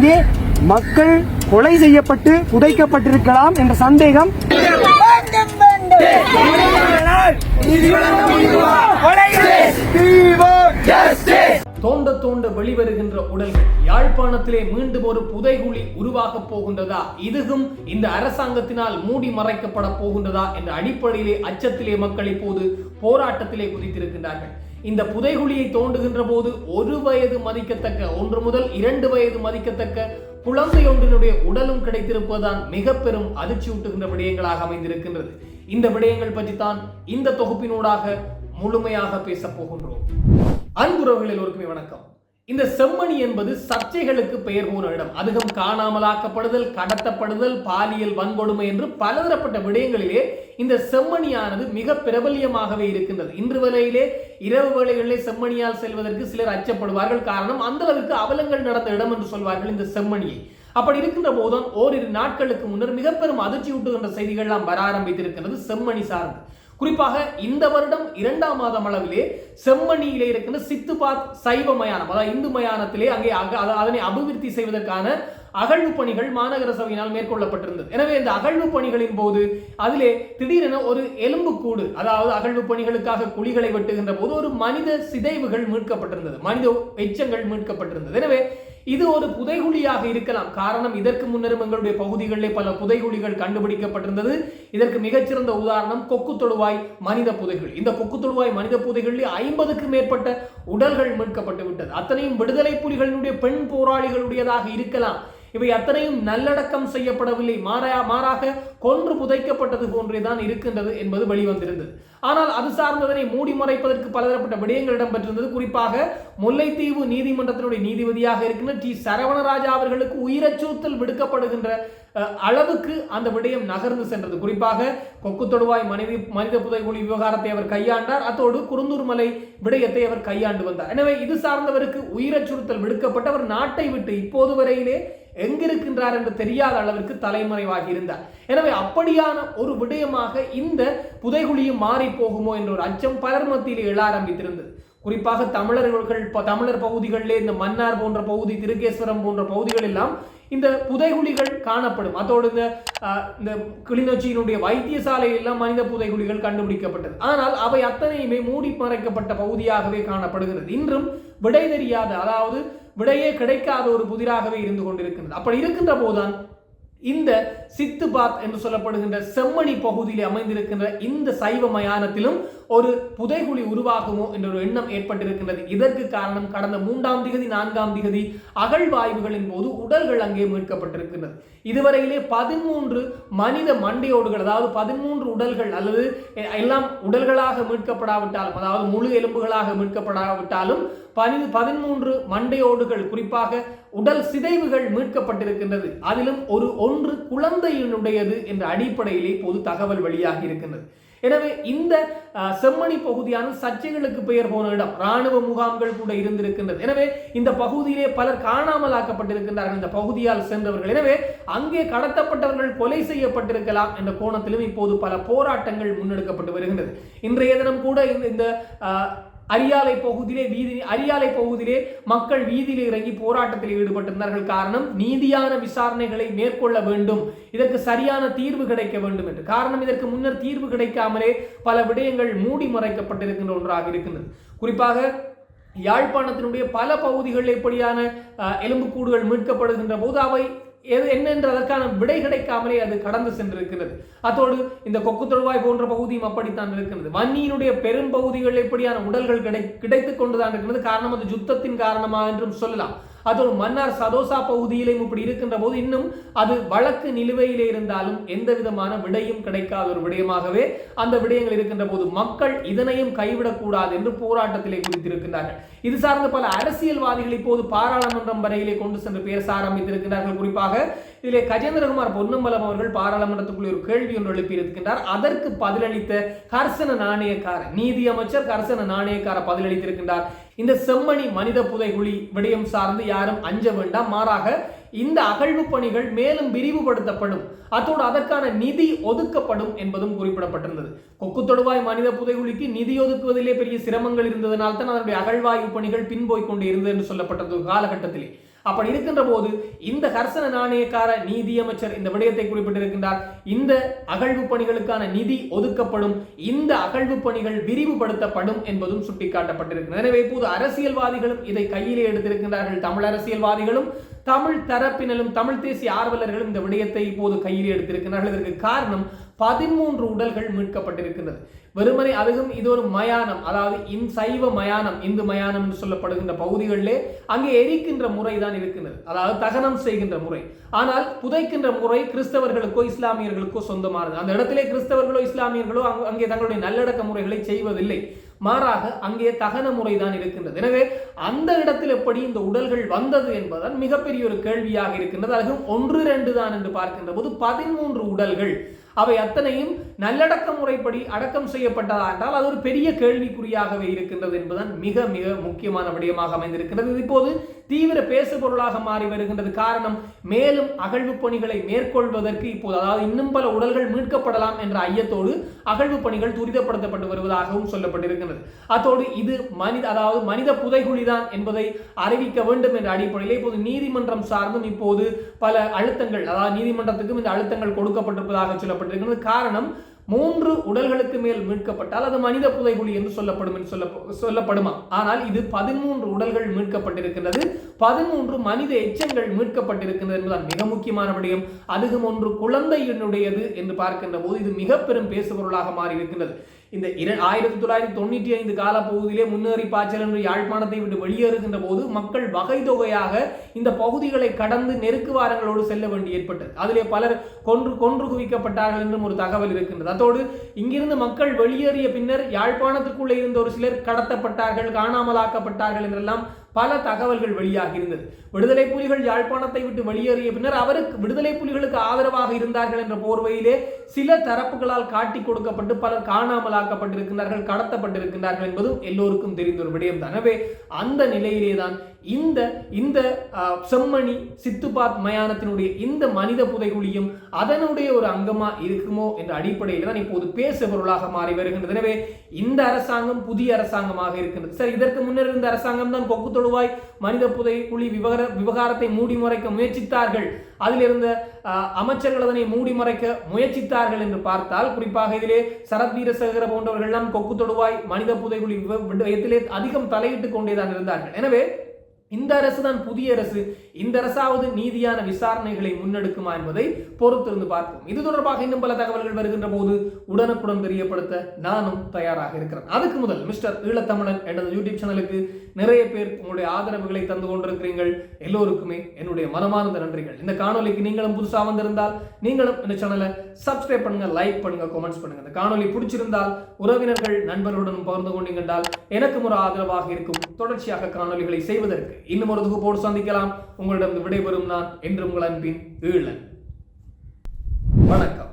இங்கே மக்கள் கொலை செய்யப்பட்டு புதைக்கப்பட்டிருக்கலாம் என்ற சந்தேகம். தோண்ட தோண்ட வெளிவருகின்ற உடல்கள் யாழ்ப்பாணத்திலே மீண்டும் ஒரு புதைகுழி உருவாக போகின்றதா? இதுவும் இந்த அரசாங்கத்தினால் மூடி மறைக்கப்பட போகின்றதா? என்ற அடிப்படையிலே அச்சத்திலே மக்கள் இப்போது போராட்டத்திலே குதித்திருக்கின்றார்கள். இந்த புதைகுழியை தோண்டுகின்ற போது ஒரு வயது மதிக்கத்தக்க ஒன்று முதல் இரண்டு வயது மதிக்கத்தக்க குழந்தை ஒன்றினுடைய உடலும் கிடைத்திருப்பதுதான் மிக பெரும் அதிர்ச்சியூட்டுகின்ற விடயங்களாக அமைந்திருக்கின்றது. இந்த விடயங்கள் பற்றித்தான் இந்த தொகுப்பினூடாக முழுமையாக பேசப் போகின்றோம். அன்புறவுகளில் ஒருக்குமே வணக்கம். இந்த செம்மணி என்பது சர்ச்சைகளுக்கு பெயர் போன இடம். அதிகம் காணாமலாக்கப்படுதல் கடத்தப்படுதல் பாலியல் வன்கொடுமை என்று பலதரப்பட்ட விடயங்களிலே இந்த செம்மணியானது மிக பிரபல்யமாகவே இருக்கின்றது. இன்று வரையிலே இரவு வேளைகளிலே செம்மணியால் செல்வதற்கு சிலர் அச்சப்படுவார்கள். காரணம் அந்த அளவுக்கு அவலங்கள் நடந்த இடம் என்று சொல்வார்கள் இந்த செம்மணியை. அப்படி இருக்கின்ற போதும் ஓரிரு நாட்களுக்கு முன்னர் மிக பெரும் அதிர்ச்சி ஊட்டுகின்ற செய்திகள்லாம் வர ஆரம்பித்திருக்கிறது செம்மணி சார்ந்து. குறிப்பாக இந்த வருடம் இரண்டாம் மாதம் அளவிலே செம்மணியிலே இருக்கின்ற சித்துபாத் சைவ மயானம் அதாவது இந்து மயானத்திலே அங்கே அதனை அபிவிருத்தி செய்வதற்கான அகழ்வு பணிகள் மாநகர சபையினால் மேற்கொள்ளப்பட்டிருந்தது. எனவே இந்த அகழ்வு பணிகளின் போது அதிலே திடீரென ஒரு எலும்புக்கூடு அதாவது அகழ்வு பணிகளுக்காக குழிகளை வெட்டுகின்ற போது ஒரு மனித சிதைவுகள் மீட்கப்பட்டிருந்தது. மனித எச்சங்கள் மீட்கப்பட்டிருந்தது. எனவே இது ஒரு புதைகுழியாக இருக்கலாம். காரணம் இதற்கு முன்னரும் எங்களுடைய பகுதிகளிலே பல புதைகுழிகள் கண்டுபிடிக்கப்பட்டிருந்தது. இதற்கு மிகச்சிறந்த உதாரணம் கொக்கு தொடுவாய் மனித புதைகுழி. இந்த கொக்கு தொடுவாய் மனித புதைகுழி ஐம்பதுக்கு மேற்பட்ட உடல்கள் மீட்கப்பட்டு விட்டது. அத்தனையும் விடுதலை புலிகளினுடைய பெண் போராளிகளுடையதாக இருக்கலாம். இவை அத்தனையும் நல்லடக்கம் செய்யப்படவில்லை. மாறா மாறாக கொன்று புதைக்கப்பட்டது போன்றே தான் இருக்கின்றது என்பது வெளிவந்திருந்தது. ஆனால் அது சார்ந்ததனை மூடி மறைப்பதற்கு பலதரப்பட்ட விடயங்கள் இடம்பெற்றிருந்தது. குறிப்பாக முல்லைத்தீவு நீதிமன்றத்தினுடைய நீதிபதியாக இருக்கின்ற டி. சரவணராஜா அவர்களுக்கு உயிரச்சுறுத்தல் விடுக்கப்படுகின்ற அளவுக்கு அந்த விடயம் நகர்ந்து சென்றது. குறிப்பாக கொக்கு தொடுவாய் மனித மனித புதைகுழி விவகாரத்தை அவர் கையாண்டார். அத்தோடு குருந்தூர் மலை விடயத்தை அவர் கையாண்டு வந்தார். எனவே இது சார்ந்தவருக்கு உயிரச்சுறுத்தல் விடுக்கப்பட்டு அவர் நாட்டை விட்டு இப்போது வரையிலே எங்கிருக்கின்றார் என்று தெரியாத அளவிற்கு தலைமறைவாகி இருந்தார். எனவே அப்படியான ஒரு விடயமாக இந்த புதைகுழியும் மாறி போகுமோ என்ற ஒரு அச்சம் பலர் மத்தியில் எழ ஆரம்பித்திருந்தது. குறிப்பாக தமிழர்கள் தமிழர் பகுதிகளிலே இந்த மன்னார் போன்ற பகுதி திருகேஸ்வரம் போன்ற பகுதிகள் எல்லாம் இந்த புதைகுழிகள் காணப்படும். அதோடு இந்த இந்த கிளிநொச்சியினுடைய வைத்தியசாலையெல்லாம் மனித புதைகுழிகள் கண்டுபிடிக்கப்பட்டது. ஆனால் அவை அத்தனையுமே மூடி மறைக்கப்பட்ட பகுதியாகவே காணப்படுகிறது. இன்றும் விடை தெரியாத அதாவது விடையே கிடைக்காத ஒரு புதிராகவே இருந்து கொண்டிருக்கின்றது. அப்படி இருக்கின்ற போதுதான் இந்த சித்துபாத் என்று சொல்லப்படுகின்ற செம்மணி பகுதியில் அமைந்திருக்கின்ற இந்த சைவ மயானத்திலும் ஒரு புதைகுழி உருவாகுமோ என்ற ஒரு எண்ணம் ஏற்பட்டிருக்கின்றது. இதற்கு காரணம் கடந்த மூன்றாம் திகதி நான்காம் திகதி அகழ்வாய்வுகளின் போது உடல்கள் அங்கே மீட்கப்பட்டிருக்கின்றது. இதுவரையிலே பதிமூன்று மனித மண்டையோடுகள் அதாவது பதிமூன்று உடல்கள் அல்லது எல்லாம் உடல்களாக மீட்கப்படாவிட்டாலும் அதாவது முழு எலும்புகளாக மீட்கப்படாவிட்டாலும் பனி பதிமூன்று மண்டையோடுகள் குறிப்பாக உடல் சிதைவுகள் மீட்கப்பட்டிருக்கின்றது. அதிலும் ஒரு ஒன்று குழந்தையினுடையது என்ற அடிப்படையிலே பொது தகவல் வெளியாகி இருக்கின்றது. எனவே இந்த செம்மணி பகுதியான சர்ச்சைகளுக்கு பெயர் போன இடம் ராணுவ முகாம்கள் கூட இருந்திருக்கின்றது. எனவே இந்த பகுதியிலே பலர் காணாமலாக்கப்பட்டிருக்கின்றார்கள். இந்த பகுதியால் சென்றவர்கள். எனவே அங்கே கடத்தப்பட்டவர்கள் கொலை செய்யப்பட்டிருக்கலாம் என்ற கோணத்திலும் இப்போது பல போராட்டங்கள் முன்னெடுக்கப்பட்டு வருகின்றது. இன்றைய தினம் கூட இந்த இந்த அரியாலை பகுதியிலே வீதி அரியாலை பகுதியிலே மக்கள் வீதியில் இறங்கி போராட்டத்தில் ஈடுபட்டிருந்தார்கள். காரணம் நீதியான விசாரணைகளை மேற்கொள்ள வேண்டும். இதற்கு சரியான தீர்வு கிடைக்க வேண்டும் என்று. காரணம் இதற்கு முன்னர் தீர்வு கிடைக்காமலே பல விடயங்கள் மூடி மறைக்கப்பட்டிருக்கின்ற ஒன்றாக இருக்கின்றது. குறிப்பாக யாழ்ப்பாணத்தினுடைய பல பகுதிகளில் இப்படியான எலும்புக்கூடுகள் மீட்கப்படுகின்ற போது அவை எது என்னென்றதற்கான விடை கிடைக்காமலே அது கடந்து சென்றிருக்கிறது. அத்தோடு இந்த கொக்கு தொழுவாய் போன்ற பகுதியும் அப்படித்தான் இருக்கிறது. வன்னியினுடைய பெரும் பகுதிகளில் எப்படியான உடல்கள் கிடை கிடைத்துக் கொண்டுதான் இருக்கிறது. காரணம் அது யுத்தத்தின் காரணமாக என்றும் சொல்லலாம். அதோடு மன்னார் சதோசா பகுதியிலும் இப்படி இருக்கின்ற போது இன்னும் அது வழக்கு நிலுவையிலே இருந்தாலும் எந்த விதமான விடையும் கிடைக்காத ஒரு விடயமாகவே அந்த விடயங்கள் இருக்கின்ற போது மக்கள் இதனையும் கைவிடக்கூடாது என்று போராட்டத்திலே குறித்திருக்கின்றார்கள் இது சார்ந்த பல அரசியல்வாதிகள் இப்போது பாராளுமன்றம் வரையிலே கொண்டு சென்று பேச ஆரம்பித்திருக்கிறார்கள் குறிப்பாக இதிலே கஜேந்திரகுமார் பொன்னம்பலம் அவர்கள் பாராளுமன்றத்துக்குள்ளே ஒரு கேள்வி ஒன்று எழுப்பியிருக்கின்றார். அதற்கு பதிலளித்த கர்சன நாணயக்கார நீதி அமைச்சர் கர்சன நாணயக்கார பதிலளித்திருக்கின்றார். இந்த செம்மணி மனித புதைகுழி விடயம் சார்ந்து யாரும் அஞ்ச வேண்டாம். மாறாக இந்த அகழ்வு பணிகள் மேலும் விரிவுபடுத்தப்படும். அத்தோடு அதற்கான நிதி ஒதுக்கப்படும் என்பதும் குறிப்பிடப்பட்டிருந்தது. கொக்கு தொடுவாய் மனித புதைகுழிக்கு நிதி ஒதுக்குவதிலே பெரிய சிரமங்கள் இருந்ததனால் தான் அதனுடைய அகழ்வாய்வு பணிகள் பின்போய் கொண்டு இருந்தது என்று சொல்லப்பட்டது. காலகட்டத்திலே அப்படி இருக்கின்ற போது இந்த ஹர்சன நாணயக்கார நீதியமைச்சர் இந்த விடயத்தை குறிப்பிட்டிருக்கின்றார். இந்த அகழ்வு பணிகளுக்கான நிதி ஒதுக்கப்படும் இந்த அகழ்வு பணிகள் விரிவுபடுத்தப்படும் என்பதும் சுட்டிக்காட்டப்பட்டிருக்கிறது. எனவே இப்போது அரசியல்வாதிகளும் இதை கையிலே எடுத்திருக்கின்றார்கள். தமிழ் அரசியல்வாதிகளும் தமிழ் தரப்பினரும் தமிழ் தேசிய ஆர்வலர்களும் இந்த விடயத்தை இப்போது கையில் எடுத்திருக்கிறார்கள் இதற்கு காரணம் பதிமூன்று உடல்கள் மீட்கப்பட்டிருக்கின்றது. வெறுமனை அதுவும் இது ஒரு மயானம் அதாவது இன் சைவ மயானம் இந்து மயானம் என்று சொல்லப்படுகின்ற பகுதிகளிலே அங்கே எரிக்கின்ற முறை தான் இருக்கின்றது. அதாவது தகனம் செய்கின்ற முறை. ஆனால் புதைக்கின்ற முறை கிறிஸ்தவர்களுக்கோ இஸ்லாமியர்களுக்கோ சொந்தமானது. அந்த இடத்திலே கிறிஸ்தவர்களோ இஸ்லாமியர்களோ அங்கே தங்களுடைய நல்லடக்க முறைகளை செய்வதில்லை. மாறாக அங்கே தகன முறை தான் இருக்கின்றது. எனவே அந்த இடத்தில் எப்படி இந்த உடல்கள் வந்தது என்பதுதான் மிகப்பெரிய ஒரு கேள்வியாக இருக்கின்றது. அதுவும் ஒன்று ரெண்டு தான் என்று பார்க்கின்ற போது பதிமூன்று உடல்கள் அவை அத்தனையும் நல்லடக்க முறைப்படி அடக்கம் செய்யப்பட்டதா என்றால் அது ஒரு பெரிய கேள்விக்குறியாகவே இருக்கின்றது என்பதுதான் மிக மிக முக்கியமான விடயமாக அமைந்திருக்கிறது இப்போது தீவிர பேசு பொருளாக மாறி வருகின்றது. காரணம் மேலும் அகழ்வு பணிகளை மேற்கொள்வதற்கு இப்போது அதாவது இன்னும் பல உடல்கள் மீட்கப்படலாம் என்ற ஐயத்தோடு அகழ்வு பணிகள் துரிதப்படுத்தப்பட்டு வருவதாகவும் சொல்லப்பட்டிருக்கிறது அத்தோடு இது மனித அதாவது மனித புதைகுழிதான் என்பதை அறிவிக்க வேண்டும் என்ற அடிப்படையில் இப்போது நீதிமன்றம் சார்ந்தும் இப்போது பல அழுத்தங்கள் அதாவது நீதிமன்றத்துக்கும் இந்த அழுத்தங்கள் கொடுக்கப்பட்டிருப்பதாக சொல்லப்பட்டிருக்கிறது காரணம் மூன்று உடல்களுக்கு மேல் மீட்கப்பட்டால் அது மனித புதைகுழி என்று சொல்லப்படும் என்று சொல்ல சொல்லப்படுமா? ஆனால் இது பதிமூன்று உடல்கள் மீட்கப்பட்டிருக்கின்றது. பதிமூன்று மனித எச்சங்கள் மீட்கப்பட்டிருக்கின்றது என்பதுதான் மிக முக்கியமான விடயம். அதுவும் ஒன்று குழந்தையினுடையது என்று பார்க்கின்ற போது இது மிக பெரும் பேசுபொருளாக மாறி இருக்கின்றது இந்த இர ஆயிரத்தி தொள்ளாயிரத்தி தொண்ணூற்றி ஐந்து கால பகுதியிலே முன்னேறி பாய்ச்சல் என்று யாழ்ப்பாணத்தை விட்டு வெளியேறுகின்ற போது மக்கள் வகை தொகையாக இந்த பகுதிகளை கடந்து நெருக்கு வாரங்களோடு செல்ல வேண்டி ஏற்பட்டது. அதிலே பலர் கொன்று கொன்று குவிக்கப்பட்டார்கள் என்றும் ஒரு தகவல் இருக்கின்றது. அதோடு இங்கிருந்து மக்கள் வெளியேறிய பின்னர் யாழ்ப்பாணத்துக்குள்ளே இருந்த ஒரு சிலர் கடத்தப்பட்டார்கள் காணாமலாக்கப்பட்டார்கள் என்றெல்லாம் பல தகவல்கள் வெளியாக இருந்தது விடுதலை புலிகள் யாழ்ப்பாணத்தை விட்டு வெளியேறிய பின்னர் அவருக்கு விடுதலை புலிகளுக்கு ஆதரவாக இருந்தார்கள் என்ற போர்வையிலே சில தரப்புகளால் காட்டி கொடுக்கப்பட்டு பலர் காணாமலாக்கப்பட்டிருக்கிறார்கள் கடத்தப்பட்டிருக்கிறார்கள் என்பதும் எல்லோருக்கும் தெரிந்த ஒரு விடயம் தான் எனவே அந்த நிலையிலே தான் இந்த இந்த செம்மணி சித்துபாத் மயானத்தினுடைய இந்த மனித புதைகுழியும் அதனுடைய ஒரு அங்கமா இருக்குமோ என்ற அடிப்படையில் தான் இப்போது பேச பொருளாக மாறி வருகின்றது. எனவே இந்த அரசாங்கம் புதிய அரசாங்கமாக இருக்கின்றது. சரி இதற்கு முன்னர் இருந்த அரசாங்கம் தான் கொக்கு தொழுவாய் மனித புதைகுழி விவகார விவகாரத்தை மூடி மறைக்க முயற்சித்தார்கள். அதில் இருந்த அஹ், அமைச்சர்கள் அதனை மூடி மறைக்க முயற்சித்தார்கள் என்று பார்த்தால் குறிப்பாக இதிலே சரத் வீரசேகர போன்றவர்கள் எல்லாம் கொக்கு தொடுவாய் மனித புதைகுழி விடயத்திலே அதிகம் தலையிட்டுக் கொண்டேதான் இருந்தார்கள். எனவே இந்த அரசு தான் புதிய அரசு. இந்த அரசாவது நீதியான விசாரணைகளை முன்னெடுக்குமா என்பதை பொறுத்திருந்து பார்ப்போம். இது தொடர்பாக இன்னும் பல தகவல்கள் வருகின்ற போது உடனுக்குடன் தெரியப்படுத்த நானும் தயாராக இருக்கிறேன். அதுக்கு முதல் மிஸ்டர் ஈழத்தமிழன் எனது யூடியூப் சேனலுக்கு நிறைய பேர் உங்களுடைய ஆதரவுகளை தந்து கொண்டிருக்கிறீர்கள். எல்லோருக்குமே என்னுடைய மனமார்ந்த நன்றிகள். இந்த காணொலிக்கு நீங்களும் புதுசாக வந்திருந்தால் நீங்களும் இந்த சேனலை சப்ஸ்கிரைப் பண்ணுங்க லைக் பண்ணுங்க கமெண்ட்ஸ் பண்ணுங்க. இந்த காணொலி பிடிச்சிருந்தால் உறவினர்கள் நண்பர்களுடன் பகிர்ந்து கொண்டீங்கன்றால் எனக்கும் ஒரு ஆதரவாக இருக்கும். தொடர்ச்சியாக காணொலிகளை செய்வதற்கு இன்னும் ஒரு தொகுப்போடு சந்திக்கலாம். உங்களிடம் விடைபெறும் நான் என்று உங்கள் அன்பின் ஈழன். வணக்கம்.